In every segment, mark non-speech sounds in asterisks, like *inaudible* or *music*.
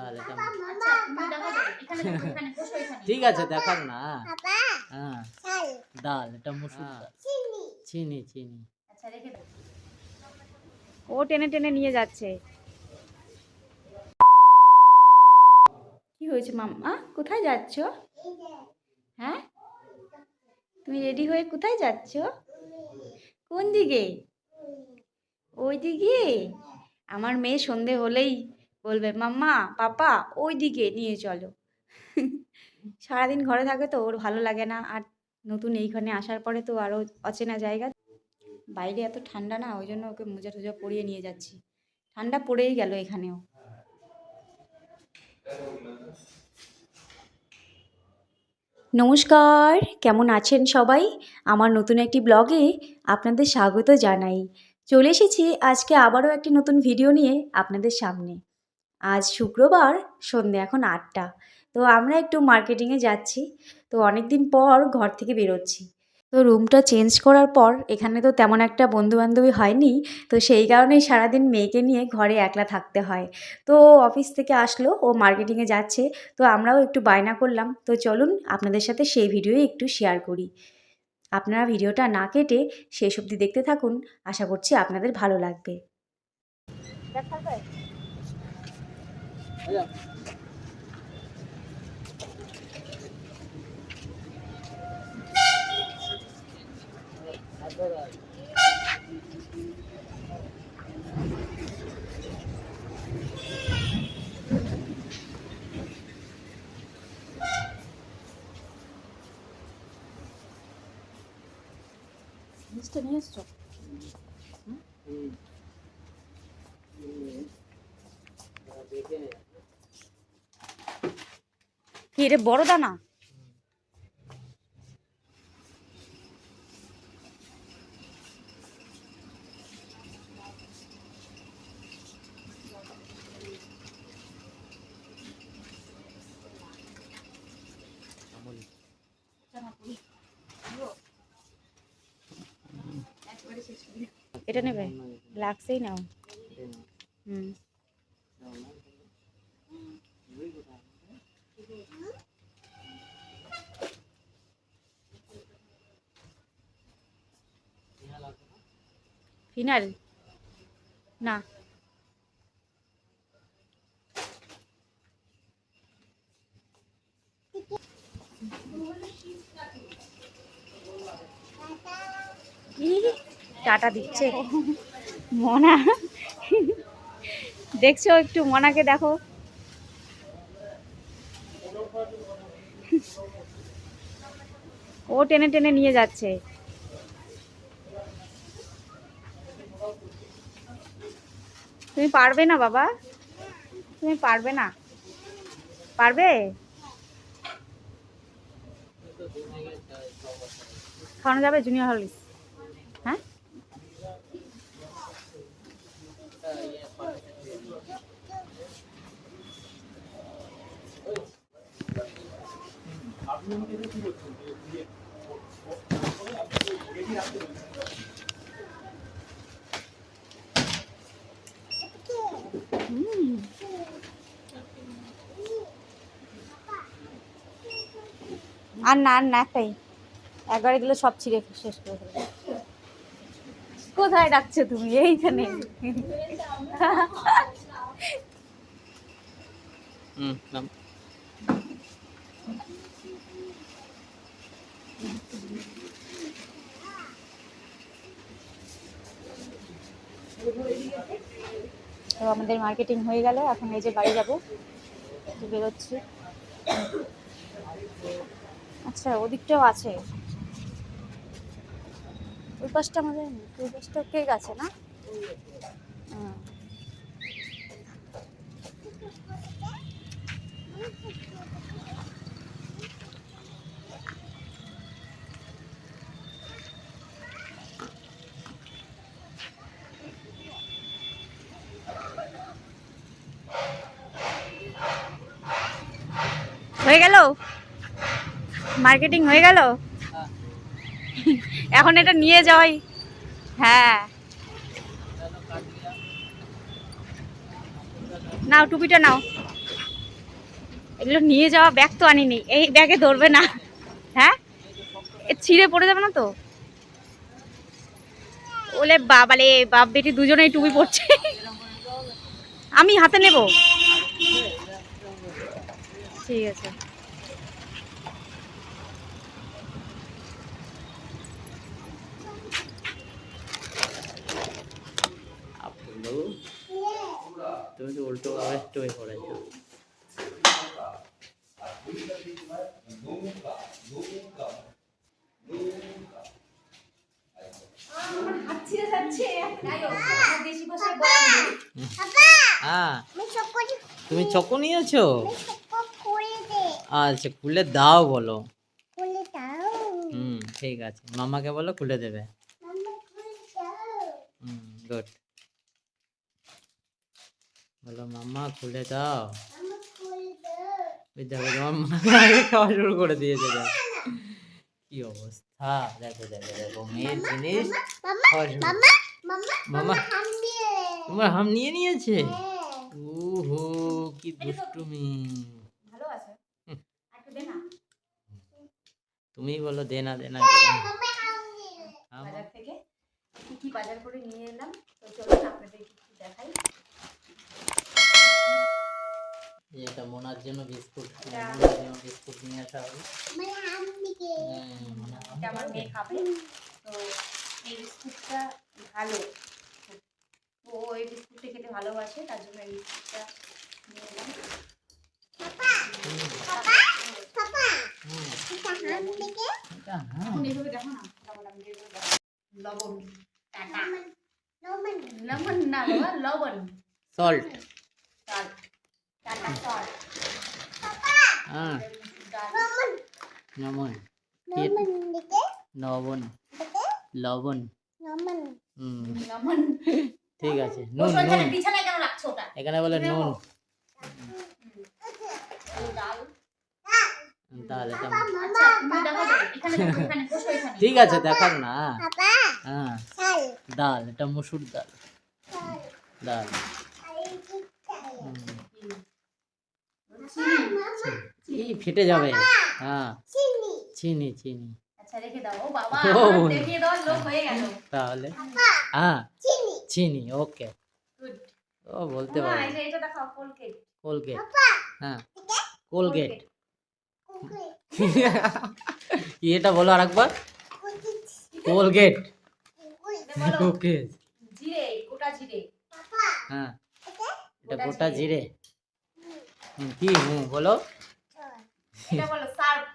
তাহলে এটা আচ্ছা ঠিক আছে দেখাক না। হ্যাঁ। ডাল এটা মুসুর ডাল। চিনি। চিনি আচ্ছা ও টেনে টেনে নিয়ে যাচ্ছে। কি হয়েছে মাম্মা? কোথায় যাচ্ছ? হ্যাঁ? তুমি রেডি হয়ে কোথায় যাচ্ছ? কোন দিকে? ওই দিকে? আমার মেয়ে সন্ধে হলেই বলবে মাম্মা পাপা ওই দিকে নিয়ে চলো। *laughs* সারাদিন ঘরে থাকে তো ওর ভালো লাগে না। আর নতুন এইখানে আসার পরে তো আরও অচেনা জায়গা। বাইরে এত ঠান্ডা না ওই জন্য ওকে মোজা টোজা পরিয়ে নিয়ে যাচ্ছি। ঠান্ডা পড়েই গেল এখানেও। নমস্কার কেমন আছেন সবাই? আমার নতুন একটি ব্লগে আপনাদের স্বাগত জানাই। চলে এসেছি আজকে আবারও একটি নতুন ভিডিও নিয়ে আপনাদের সামনে। আজ শুক্রবার, সন্ধে এখন আটটা। তো আমরা একটু মার্কেটিংয়ে যাচ্ছি। তো অনেক দিন পর ঘর থেকে বেরোচ্ছি। তো রুমটা চেঞ্জ করার পর এখানে তো তেমন একটা বন্ধুবান্ধবী হয়নি। তো সেই কারণেই সারাদিন মেয়েকে নিয়ে ঘরে একলা থাকতে হয়। তো অফিস থেকে আসলো, ও মার্কেটিংয়ে যাচ্ছে। তো আমরাও একটু বায়না করলাম। তো চলুন আপনাদের সাথে সেই ভিডিওই একটু শেয়ার করি। আপনারা ভিডিওটা না কেটে শেষ অবধি দেখতে থাকুন। আশা করছি আপনাদের ভালো লাগবে। জিনিসটা নিয়ে এসছো দেখে নে। কি রে বড় দানা? এটা নেবে? এটা নাও। হুম নাও না। দুই কোথায়? ইহা লাগবে না? ফিনাল না। টাটা দিচ্ছে। মনা। দেখছ একটু মনাকে দেখো। ও টেনে টেনে নিয়ে যাচ্ছে। তুমি পারবে না বাবা। তুমি পারবে না। পারবে। খাওয়ানো যাবে? জুনিয়র হলিস হ্যাঁ? আর না আর না একটাই একবারে দিলে সব ছিঁড়ে শেষ করে ফেলবে। কোথায় ডাকছো তুমি? এইখানে। তো আমাদের মার্কেটিং হয়ে গেল এখন এই যে বাড়ি যাব। বেরোচ্ছি। আচ্ছা ওদিকটাও আছে। ওই পাশটা আমাদের ওই পাশটা কেক আছে না? হয়ে। গেল? মার্কেটিং হয়ে গেল? হ্যাঁ। এখন এটা নিয়ে যাওয়াই। হ্যাঁ। নাও টুপিটা নাও। এগুলো নিয়ে যাওয়া ব্যাগ তো আনিনি। এই ব্যাগে ধরবে না। হ্যাঁ? এ ছিঁড়ে পড়ে যাবে না তো? ওলে বাবালে বাপ বেটি দুজনেই টুপি পড়ছে আমি হাতে নেব। ঠিক আছে। তুমি তো উল্টো ভাবে টুয়ে পড়েছো। হ্যাঁ তুমি চকো নিয়েছো? আচ্ছা খুলে দাও বলো। হুম ঠিক আছে। মামাকে বলো খুলে দেবে। Hmm good. বলো মামা খুলে দাও। দেখো তোমার মা খাওয়া শুরু করে দিয়েছে কি অবস্থা? দেখো দেখো দেখো মেয়ের জিনিস মামা তোমার হাম নিয়ে নিয়েছে? ওহো কি দুষ্টুমি। তুমি বলো দে না দে না বাজার থেকে কি কি বাজার করে নিয়ে এলাম? তো চলুন আপনাদের দেখাই। এটা মোনার জন্য বিস্কুট। মোনার জন্য বিস্কুট নিয়ে আসা হবে। হ্যাঁ, এটা আমার মেয়ে খাবে। তো এই বিস্কুটটা ভালো। ও এই বিস্কুটটা খেতে ভালোবাসে তার জন্য এই বিস্কুটটা নিয়ে এলাম। হ্যাঁ লবণ। লবণ না লবণ। সল্ট সল্ট হ্যাঁ নমন লবণ লবণ ঠিক আছে। নুন নুন। এখানে বলে নুন। ডাল তাহলে এটা আচ্ছা ঠিক আছে দেখাক না। হ্যাঁ। ডাল এটা মুসুর ডাল ডাল হুম, ফেটে যাবে। হ্যাঁ। চিনি। চিনি আচ্ছা হয়ে। তাহলে? হ্যাঁ। চিনি। ওকে। ও বলতে কোলগেট কোলগেট হ্যাঁ। কোলগেট এটা বলো আরেকবার? কোলগেট ওকে জিরে গোটা জিরে। হ্যাঁ। এটা? গোটা জিরে। কি হুম বলো? এটা বলো সার্ফ।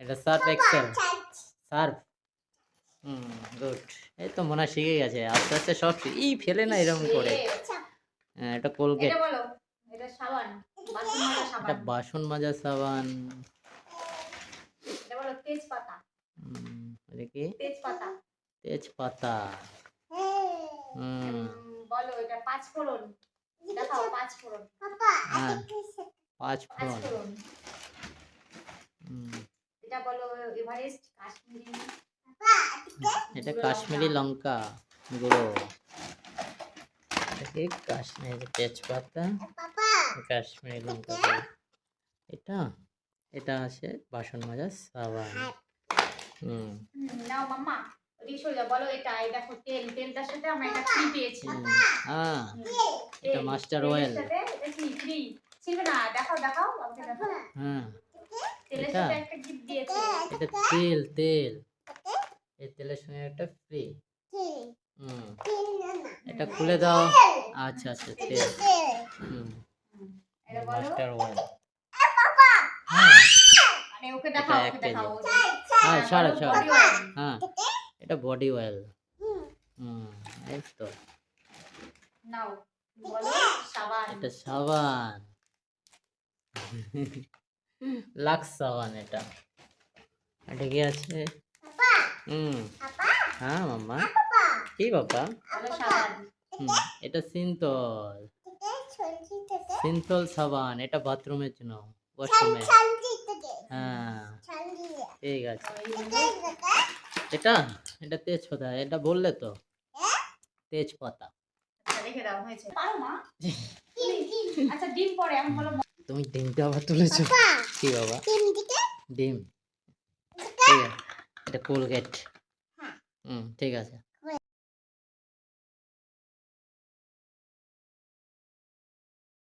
এটা Surf Excel. Surf hmm good. এই তো মনে হয় শিখে গেছে। আস্তে আস্তে সব ই ফেলে না এরকম করে। হ্যাঁ, এটা কোলগেট এটা বলো এটা সাবান বাসন মাজা এটা সাবান। বাসন মাজা সাবান। এটা বলো তেজপাতা। হুম, এটা কি? তেজপাতা। তেজপাতা। হুম। বলো এটা পাঁচ ফোড়ন। দেখাও পাঁচ ফোড়ন। হ্যাঁ। পাঁচ ফোড়ন। এটা বলো এভারেস্ট কাশ্মীরি? এটা কাশ্মীরি লঙ্কা গুঁড়ো। এটা কাশ্মীরি তেজপাতা? কাশ্মীরি লঙ্কা এটা এটা আছে বাসন মাজার সাবান। হুম। হুম, নাও মাম্মা ওদিকে সরে যাও। বলো এটা এই দেখো তেল তেলটার সাথে আমরা এটা ফ্রি পেয়েছি। হ্যাঁ আমাকে দেখাও হ্যাঁ। এটা? এটা তেল তেল। এই তেলের সঙ্গে একটা ফ্রি হুম। এটা খুলে দাও। আচ্ছা আচ্ছা তেল। হুম। মাস্টার অয়েল হ্যাঁ। হ্যাঁ, ছাড়ো, ছাড়ো। হ্যাঁ। এটা বডি অয়েল হুম। এই তো। নাও। বলো সাবান। এটা সাবান। লাক্স সাবান এটা। এটা কি আছে? হুম। হ্যাঁ মাম্মা। কি বাবা হুম এটা সিন্তল সিন্তল সাবান এটা বাথরুমের জন্য ওয়াশরুমে। হ্যাঁ। ঠিক আছে। এটা এটা? তেজপাতা এটা বললে তো। তেজপাতা। আচ্ছা রেখে দাও হয়েছে। পারো মা। আচ্ছা ডিম পরে আমি বলো তুমি ডিমটা আবার তুলেছো। কি বাবা? ডিম ঠিক আছে। এটা কোলগেট। হুম ঠিক আছে।